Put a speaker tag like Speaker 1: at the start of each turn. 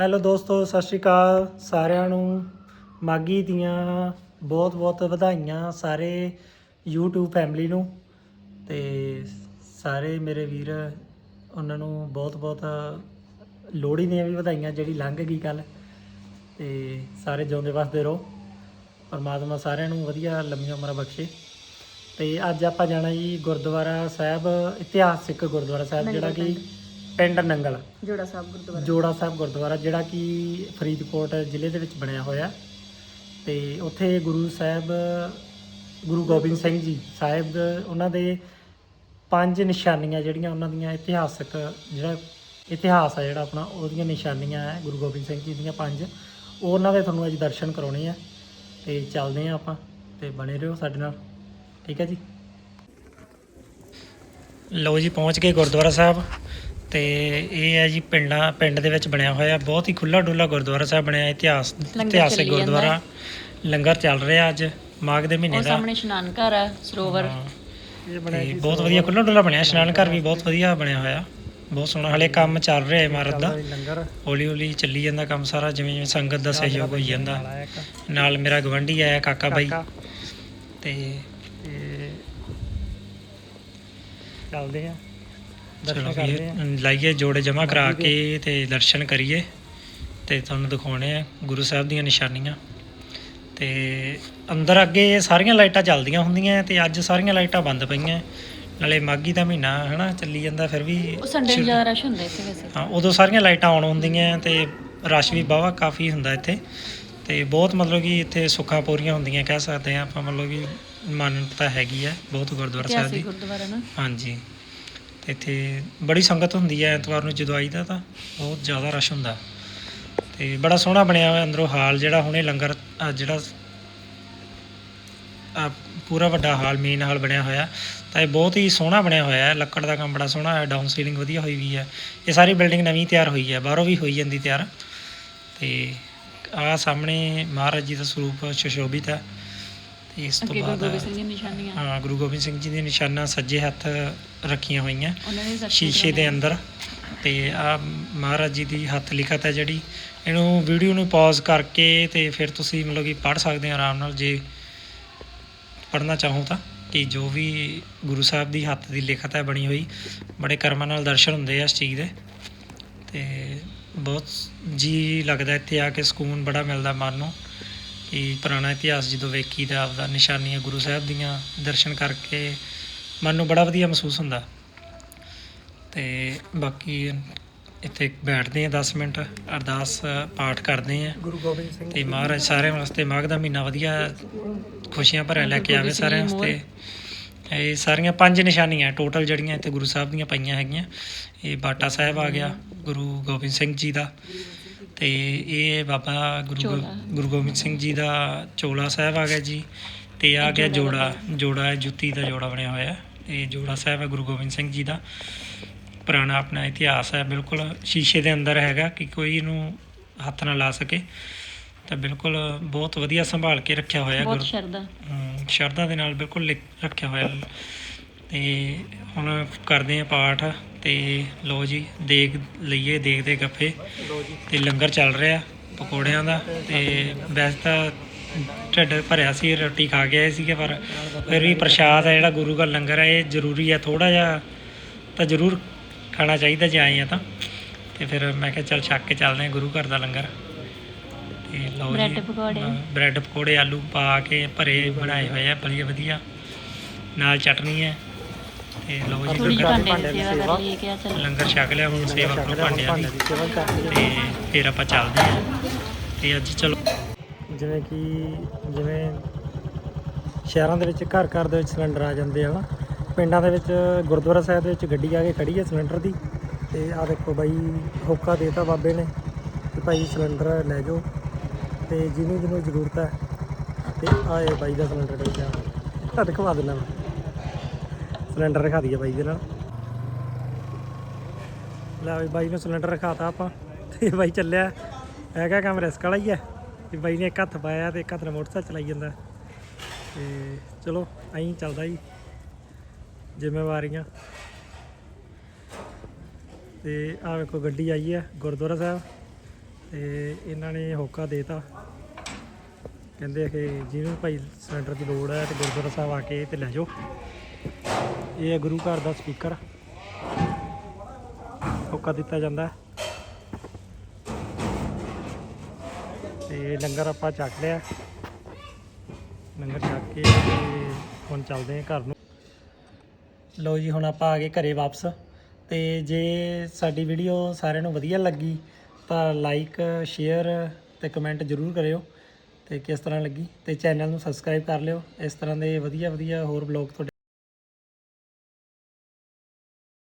Speaker 1: Hello ਦੋਸਤੋ ਸਤਿ ਸ਼੍ਰੀ ਅਕਾਲ ਸਾਰਿਆਂ ਨੂੰ। ਮਾਗੀ ਦੀਆਂ ਬਹੁਤ-ਬਹੁਤ ਵਧਾਈਆਂ ਸਾਰੇ YouTube ਫੈਮਿਲੀ ਨੂੰ ਤੇ ਸਾਰੇ ਮੇਰੇ ਵੀਰ ਉਹਨਾਂ ਨੂੰ ਬਹੁਤ-ਬਹੁਤ ਲੋਹੜੀ ਦੀਆਂ ਵੀ ਵਧਾਈਆਂ ਜਿਹੜੀ ਲੰਘ ਗਈ ਕੱਲ ਤੇ ਸਾਰੇ ਜਿਉਂਦੇ ਵਸਦੇ ਰਹੋ। ਪਰਮਾਤਮਾ ਸਾਰਿਆਂ ਨੂੰ ਵਧੀਆ ਲੰਮੀਆਂ ਉਮਰਾਂ ਬਖਸ਼ੇ। ਤੇ ਅੱਜ ਆਪਾਂ ਜਾਣਾ ਜੀ ਗੁਰਦੁਆਰਾ ਸਾਹਿਬ ਇਤਿਹਾਸਿਕ ਗੁਰਦੁਆਰਾ ਸਾਹਿਬ ਜਿਹੜਾ ਕਿ ਪਿੰਡ ਨੰਗਲ।
Speaker 2: ਜੋੜਾ ਸਾਹਿਬ ਗੁਰਦੁਆਰਾ।
Speaker 1: ਜੋੜਾ ਸਾਹਿਬ ਗੁਰਦੁਆਰਾ ਜਿਹੜਾ ਕਿ ਫਰੀਦਕੋਟ ਜ਼ਿਲ੍ਹੇ ਦੇ ਵਿੱਚ ਬਣਿਆ ਹੋਇਆ। ਤੇ ਉੱਥੇ ਗੁਰੂ ਸਾਹਿਬ ਗੁਰੂ ਗੋਬਿੰਦ ਸਿੰਘ ਜੀ ਸਾਹਿਬ ਉਹਨਾਂ ਦੇ ਪੰਜ ਨਿਸ਼ਾਨੀਆਂ ਜਿਹੜੀਆਂ ਉਹਨਾਂ ਦੀਆਂ ਇਤਿਹਾਸਕ ਜਿਹੜਾ ਇਤਿਹਾਸ ਆ ਜਿਹੜਾ ਆਪਣਾ ਉਹਦੀਆਂ ਨਿਸ਼ਾਨੀਆਂ ਹੈ ਗੁਰੂ ਗੋਬਿੰਦ ਸਿੰਘ ਜੀ ਦੀਆਂ ਪੰਜ। ਉਹ ਉਹਨਾਂ ਦੇ ਤੁਹਾਨੂੰ ਅੱਜ ਦਰਸ਼ਨ ਕਰਾਉਣੇ ਆ। ਤੇ ਚੱਲਦੇ ਆ ਆਪਾਂ ਤੇ ਬਣੇ ਰਹੋ ਸਾਡੇ ਨਾਲ। ਠੀਕ ਹੈ ਜੀ। ਲਓ ਜੀ ਪਹੁੰਚ ਗਏ ਗੁਰਦੁਆਰਾ ਸਾਹਿਬ। ਤੇ ਇਹ ਹੈ ਜੀ ਪਿੰਡਾਂ ਪਿੰਡ ਦੇ ਵਿੱਚ ਬਣਿਆ ਹੋਇਆ ਬਹੁਤ ਹੀ ਖੁੱਲਾ ਡੁੱਲਾ ਗੁਰਦੁਆਰਾ ਸਾਹਿਬ ਬਣਿਆ ਇਤਿਹਾਸ ਇਤਿਹਾਸਿਕ ਗੁਰਦੁਆਰਾ। ਲੰਗਰ ਚੱਲ ਰਿਹਾ ਅੱਜ ਮਾਘ ਦੇ ਮਹੀਨੇ
Speaker 2: ਉਹ
Speaker 1: ਦਾ।
Speaker 2: ਸਾਹਮਣੇ ਇਸ਼ਨਾਨ ਘਰ ਆ ਸਰੋਵਰ।
Speaker 1: ਹਾਂ। ਤੇ ਬਹੁਤ ਵਧੀਆ ਖੁੱਲਾ ਡੁੱਲਾ ਬਣਿਆ ਇਸ਼ਨਾਨ ਘਰ ਵੀ ਬਹੁਤ ਵਧੀਆ ਬਣਿਆ ਹੋਇਆ। ਬਹੁਤ ਸੋਹਣਾ ਹਲੇ ਕੰਮ ਚੱਲ ਰਿਹਾ ਇਮਾਰਤ ਦਾ। ਲੰਗਰ। ਹੌਲੀ ਹੌਲੀ ਚੱਲੀ ਜਾਂਦਾ ਕੰਮ ਸਾਰਾ ਜਿਵੇਂ ਜਿਵੇਂ ਸੰਗਤ ਦਾ ਸਹਿਯੋਗ ਹੋਈ ਜਾਂਦਾ। ਨਾਲ ਮੇਰਾ ਗਵੰਡੀ ਆਇਆ ਕਾਕਾ ਬਾਈ। ਤੇ ਚੱਲਦੇ ਆ। ਦਰਸ਼ਨ ਕਰਦੇ ਆ।
Speaker 3: ਲਾਈਏ ਜੋੜੇ ਜਮਾ ਕਰਾ ਕੇ ਤੇ ਦਰਸ਼ਨ ਕਰੀਏ ਤੇ ਤੁਹਾਨੂੰ ਦਿਖਾਉਣੇ ਆ ਗੁਰੂ ਸਾਹਿਬ ਦੀਆਂ ਨਿਸ਼ਾਨੀਆਂ। ਤੇ ਅੰਦਰ ਅੱਗੇ ਸਾਰੀਆਂ ਲਾਈਟਾਂ ਚੱਲਦੀਆਂ ਹੁੰਦੀਆਂ ਤੇ ਅੱਜ ਸਾਰੀਆਂ ਲਾਈਟਾਂ ਬੰਦ ਪਈਆਂ। ਨਾਲੇ ਮਾਗੀ ਦਾ ਮਹੀਨਾ ਹਨਾ ਚੱਲੀ ਜਾਂਦਾ ਫਿਰ ਵੀ
Speaker 2: ਉਹ ਸੰਡੇ ਨੂੰ ਜ਼ਿਆਦਾ ਰਸ਼ ਹੁੰਦਾ ਇੱਥੇ ਵੈਸੇ।
Speaker 3: ਹਾਂ ਉਦੋਂ ਸਾਰੀਆਂ ਲਾਈਟਾਂ ਆਨ ਹੁੰਦੀਆਂ ਤੇ ਰਸ਼ ਵੀ ਬਾਵਾ ਕਾਫੀ ਹੁੰਦਾ ਇੱਥੇ। ਤੇ ਬਹੁਤ ਮਤਲਬ ਕਿ ਇੱਥੇ ਸੁੱਖਾਂ ਪੂਰੀਆਂ ਹੁੰਦੀਆਂ ਕਹਿ ਸਕਦੇ ਆ ਆਪਾਂ ਮਤਲਬ ਕਿ ਮਾਨਤਾ ਹੈਗੀ ਹੈ ਬਹੁਤ ਗੁਰਦੁਆਰਾ ਸਾਹਿਬ ਦੀ। ਹਾਂਜੀ। ਇੱਥੇ ਬੜੀ ਸੰਗਤ ਹੁੰਦੀ ਹੈ ਐਤਵਾਰ ਨੂੰ ਜਦੋਂ ਆਈਦਾ ਤਾਂ, ਬਹੁਤ ਜ਼ਿਆਦਾ ਰਸ਼ ਹੁੰਦਾ। ਤੇ ਬੜਾ ਸੋਹਣਾ ਬਣਿਆ ਹੋਇਆ ਅੰਦਰੋਂ ਹਾਲ ਜਿਹੜਾ ਹੁਣੇ ਲੰਗਰ ਜਿਹੜਾ ਆਹ ਪੂਰਾ ਵੱਡਾ ਹਾਲ ਮੇਨ ਹਾਲ ਬਣਿਆ ਹੋਇਆ। ਤਾਂ ਇਹ ਬਹੁਤ ਹੀ ਸੋਹਣਾ ਬਣਿਆ ਹੋਇਆ ਹੈ, ਲੱਕੜ ਦਾ ਕੰਮ ਬੜਾ ਸੋਹਣਾ ਹੈ ਡਾਊਨ ਸੀਲਿੰਗ ਵਧੀਆ ਹੋਈ ਵੀ ਹੈ। ਇਹ ਸਾਰੀ ਬਿਲਡਿੰਗ ਨਵੀਂ ਤਿਆਰ ਹੋਈ ਹੈ, ਬਾਹਰੋਂ ਵੀ ਹੋਈ ਜਾਂਦੀ ਤਿਆਰ। ਤੇ ਆਹ ਸਾਹਮਣੇ ਮਹਾਰਾਜ ਜੀ ਦਾ ਸਰੂਪ ਸੁਸ਼ੋਭਿਤ ਹੈ। ਇਸ ਤੋਂ
Speaker 2: ਅੱਗੇ ਗੁਰੂ
Speaker 3: ਬਾਅਦ
Speaker 2: ਗੋਬਿੰਦ ਸਿੰਘ ਦੀਆਂ ਨਿਸ਼ਾਨੀਆਂ।
Speaker 3: ਹਾਂ ਗੁਰੂ ਗੋਬਿੰਦ ਸਿੰਘ ਜੀ ਦੀਆਂ ਨਿਸ਼ਾਨਾਂ ਸੱਜੇ ਹੱਥ ਰੱਖੀਆਂ ਹੋਈਆਂ
Speaker 2: ਉਹਨਾਂ ਨੇ ਦਰਸ਼ਨ
Speaker 3: ਸ਼ੀਸ਼ੇ ਦੇ ਅੰਦਰ। ਤੇ ਆ ਮਹਾਰਾਜ ਜੀ ਦੀ ਹੱਥ ਲਿਖਤ ਹੈ ਜਿਹੜੀ ਇਹਨੂੰ ਵੀਡੀਓ ਨੂੰ ਪੌਜ਼ ਕਰਕੇ ਤੇ ਫਿਰ ਤੁਸੀਂ ਮਤਲਬ ਕਿ ਪੜ੍ਹ ਸਕਦੇ ਹੋ ਆਰਾਮ ਨਾਲ। ਜੇ ਪੜ੍ਹਨਾ ਚਾਹੋ ਤਾਂ ਕਿ ਜੋ ਵੀ ਗੁਰੂ ਸਾਹਿਬ ਦੀ ਹੱਥ ਦੀ ਲਿਖਤ ਹੈ ਬਣੀ ਹੋਈ ਬੜੇ ਕਰਮਾਂ ਨਾਲ ਦਰਸ਼ਨ ਹੁੰਦੇ ਆ ਇਸ ਚੀਜ਼ ਦੇ। ਤੇ ਬਹੁਤ ਜੀ ਲੱਗਦਾ ਇੱਥੇ ਆ ਕੇ ਸਕੂਨ ਬੜਾ ਮਿਲਦਾ ਮਨ ਨੂੰ। ਕਿ ਪੁਰਾਣਾ ਇਤਿਹਾਸ ਜਦੋਂ ਵੇਖੀਦਾ ਆਪਦਾ ਨਿਸ਼ਾਨੀਆਂ ਗੁਰੂ ਸਾਹਿਬ ਦੀਆਂ ਦਰਸ਼ਨ ਕਰਕੇ ਮਨ ਨੂੰ ਬੜਾ ਵਧੀਆ ਮਹਿਸੂਸ ਹੁੰਦਾ। ਤੇ ਬਾਕੀ ਇੱਥੇ ਬੈਠਦੇ ਆ 10 ਮਿੰਟ ਅਰਦਾਸ ਪਾਠ ਕਰਦੇ ਆ
Speaker 1: ਗੁਰੂ ਗੋਬਿੰਦ ਸਿੰਘ
Speaker 3: ਤੇ ਮਹਾਰਾਜ ਸਾਰਿਆਂ ਵਾਸਤੇ ਮਾਘ ਦਾ ਮਹੀਨਾ ਵਧੀਆ ਖੁਸ਼ੀਆਂ ਭਰਿਆ ਲੈ ਕੇ ਆਵੇ ਸਾਰਿਆਂ ਵਾਸਤੇ। ਇਹ ਸਾਰੀਆਂ ਪੰਜ ਨਿਸ਼ਾਨੀਆਂ ਟੋਟਲ ਜਿਹੜੀਆਂ ਇੱਥੇ ਗੁਰੂ ਸਾਹਿਬ ਦੀਆਂ ਪਈਆਂ ਹੈਗੀਆਂ। ਇਹ ਬਾਟਾ ਸਾਹਿਬ ਆ ਗਿਆ ਗੁਰੂ ਗੋਬਿੰਦ ਸਿੰਘ ਜੀ ਦਾ। ਤੇ ਇਹ ਬਾਬਾ ਗੁਰੂ ਗੋ-
Speaker 2: ਚੋਲਾ।
Speaker 3: ਗੁਰੂ ਗੋਬਿੰਦ ਸਿੰਘ ਜੀ ਦਾ ਚੋਲਾ ਸਾਹਿਬ ਆ ਗਿਆ ਜੀ ਤੇ ਆ ਗਿਆ ਜੋੜਾ। ਜੋੜਾ ਹੈ ਜੁੱਤੀ ਦਾ ਜੋੜਾ ਬਣਿਆ ਹੋਇਆ ਇਹ ਜੋੜਾ ਸਾਹਿਬ ਹੈ ਗੁਰੂ ਗੋਬਿੰਦ ਸਿੰਘ ਜੀ ਦਾ। ਪੁਰਾਣਾ ਆਪਣਾ ਇਤਿਹਾਸ ਹੈ ਬਿਲਕੁਲ ਸ਼ੀਸ਼ੇ ਦੇ ਅੰਦਰ ਹੈਗਾ ਕਿ ਕੋਈ ਇਹਨੂੰ ਹੱਥ ਨਾ ਲਾ ਸਕੇ। ਤਾਂ ਬਿਲਕੁਲ ਬਹੁਤ ਵਧੀਆ ਸੰਭਾਲ ਕੇ ਰੱਖਿਆ ਹੋਇਆ
Speaker 2: ਬਹੁਤ
Speaker 3: ਗੁਰੂ
Speaker 2: ਸ਼ਰਧਾ।
Speaker 3: ਹਮ, ਸ਼ਰਧਾ ਦੇ ਨਾਲ ਬਿਲਕੁਲ ਲਿਖ- ਰੱਖਿਆ ਹੋਇਆ ਤੇ ਹੁਣ ਕਰਦੇ ਆ ਪਾਠ ਤੇ ਲੋ ਜੀ ਦੇਖ ਲਈਏ ਦੇਖਦੇ ਗੱਫੇ। ਤੇ ਲੰਗਰ ਚੱਲ ਰਿਹਾ ਪਕੌੜਿਆਂ ਦਾ ਤੇ ਵੈਸੇ ਤਾਂ ਢਿੱਡ ਭਰਿਆ ਸੀ ਰੋਟੀ ਖਾ ਕੇ ਆਏ ਸੀਗੇ ਪਰ ਫਿਰ ਵੀ ਪ੍ਰਸ਼ਾਦ ਹੈ ਜਿਹੜਾ ਗੁਰੂ ਦਾ ਲੰਗਰ ਹੈ ਇਹ ਜ਼ਰੂਰੀ ਹੈ ਥੋੜਾ ਜਿਹਾ ਤਾਂ ਜ਼ਰੂਰ ਖਾਣਾ ਚਾਹੀਦਾ ਜੇ ਆਏ ਆ ਤਾਂ। ਤੇ ਫਿਰ ਮੈਂ ਕਿਹਾ ਚੱਲ ਛੱਕ ਕੇ ਚੱਲਦੇ ਆ ਗੁਰੂ ਘਰ ਦਾ ਲੰਗਰ। ਤੇ ਲਓ ਜੀ
Speaker 2: ਬ੍ਰੈਡ ਪਕੌੜੇ।
Speaker 3: ਬ੍ਰੈਡ ਪਕੌੜੇ ਆਲੂ ਪਾ ਕੇ ਭਰੇ ਬਣਾਏ ਹੋਏ ਆ ਵਧੀਆ ਵਧੀਆ ਨਾਲ ਚਟਨੀ ਹੈ। ਤੇ ਲਓ ਜੀ
Speaker 2: ਥੋੜੀ
Speaker 3: ਲੰਗਰ
Speaker 2: ਭਾਂਡੇ ਦੀ ਸੇਵਾ ਕਰ ਲਈ ਕਿ ਆ ਚੱਲ?
Speaker 3: ਲੰਗਰ ਛਕ ਲਿਆ ਹੁਣ ਸੇਵਾ ਕਰੋ ਭਾਂਡਿਆਂ ਦੀ।
Speaker 1: ਸੇਵਾ ਕਰਦੇ
Speaker 3: ਤੇ ਫਿਰ ਆਪਾਂ ਚੱਲਦੇ ਹਾਂ। ਤੇ ਅੱਜ ਚਲੋ।
Speaker 1: ਜਿਵੇਂ ਕਿ ਜਿਵੇਂ ਸ਼ਹਿਰਾਂ ਦੇ ਵਿੱਚ ਘਰ ਘਰ ਦੇ ਵਿੱਚ ਸਿਲੰਡਰ ਆ ਜਾਂਦੇ ਆ ਹਨਾ ਪਿੰਡਾਂ ਦੇ ਵਿੱਚ ਗੁਰਦੁਆਰਾ ਸਾਹਿਬ ਦੇ ਵਿੱਚ ਗੱਡੀ ਆ ਕੇ ਖੜੀ ਹੈ ਸਿਲੰਡਰ ਦੀ। ਤੇ ਆ ਦੇਖੋ ਬਾਈ ਹੋਕਾ ਦੇਤਾ ਬਾਬੇ ਨੇ ਕਿ ਭਾਈ ਸਿਲੰਡਰ ਲੈ ਜਾਓ। ਤੇ ਜਿਹਨੂੰ ਜਿਹਨੂੰ ਜ਼ਰੂਰਤ ਹੈ ਤੇ ਆਏ ਬਾਈ ਦਾ ਸਿਲੰਡਰ ਦੇ ਜਾ ਤਾਂ ਦਿਖਵਾ ਦਿੰਦਾ ਮੈਂ। ਸਿਲੰਡਰ ਰਖਾ ਦਈਏ ਬਾਈ ਦੇ ਨਾਲ। ਲੈ ਬਈ ਬਾਈ ਨੂੰ ਸਿਲੰਡਰ ਰਖਾਤਾ ਆਪਾਂ, ਤੇ ਬਾਈ ਚੱਲਿਆ। ਹੈਗਾ ਕੰਮ ਰਿਸਕ ਵਾਲਾ ਹੀ ਹੈ ਕਿ ਬਾਈ ਨੇ ਇੱਕ ਹੱਥ ਪਾਇਆ ਤੇ ਇੱਕ ਹੱਥ ਨਾਲ ਮੋਟਰਸਾਈਕਲ ਚਲਾਈ ਜਾਂਦਾ। ਤੇ ਚਲੋ, ਐਂ ਚੱਲਦਾ ਜੀ, ਜ਼ਿੰਮੇਵਾਰੀਆਂ। ਤੇ ਆਹ ਵੇਖੋ, ਗੱਡੀ ਆਈ ਹੈ ਗੁਰਦੁਆਰਾ ਸਾਹਿਬ,
Speaker 3: ਤੇ ਇਹਨਾਂ ਨੇ ਹੋਕਾ ਦੇਤਾ ਕਹਿੰਦੇ ਕਿ ਜਿਹਨੂੰ ਭਾਈ ਸਿਲੰਡਰ ਦੀ ਲੋੜ ਹੈ ਤੇ ਗੁਰਦੁਆਰਾ ਸਾਹਿਬ ਆ ਕੇ ਤੇ ਲੈ ਜਾਓ। ਇਹ ਹੈ ਗੁਰੂ ਘਰ ਦਾ ਸਪੀਕਰ। ਹੋਕਾ ਦਿੱਤਾ ਜਾਂਦਾ ਹੈ। ਤੇ ਲੰਗਰ ਆਪਾਂ ਚੱਕ ਲਿਆ। ਲੰਗਰ ਛਕ ਕੇ ਹੁਣ ਚੱਲਦੇ ਹਾਂ ਘਰ ਨੂੰ। ਲਓ ਜੀ, ਹੁਣ ਆਪਾਂ ਆ ਗਏ ਘਰੇ ਵਾਪਸ। ਤੇ ਜੇ ਸਾਡੀ ਵੀਡੀਓ ਸਾਰਿਆਂ ਨੂੰ ਵਧੀਆ ਲੱਗੀ, ਤਾਂ ਲਾਈਕ ਸ਼ੇਅਰ ਤੇ ਕਮੈਂਟ ਜ਼ਰੂਰ ਕਰਿਓ। ਤੇ ਕਿਸ ਤਰ੍ਹਾਂ ਲੱਗੀ? ਤੇ ਚੈਨਲ ਨੂੰ ਸਬਸਕ੍ਰਾਈਬ ਕਰ ਲਿਓ। ਇਸ ਤਰ੍ਹਾਂ ਦੇ ਵਧੀਆ ਵਧੀਆ ਹੋਰ ਬਲੌਗ ਤੁਹਾਡੇ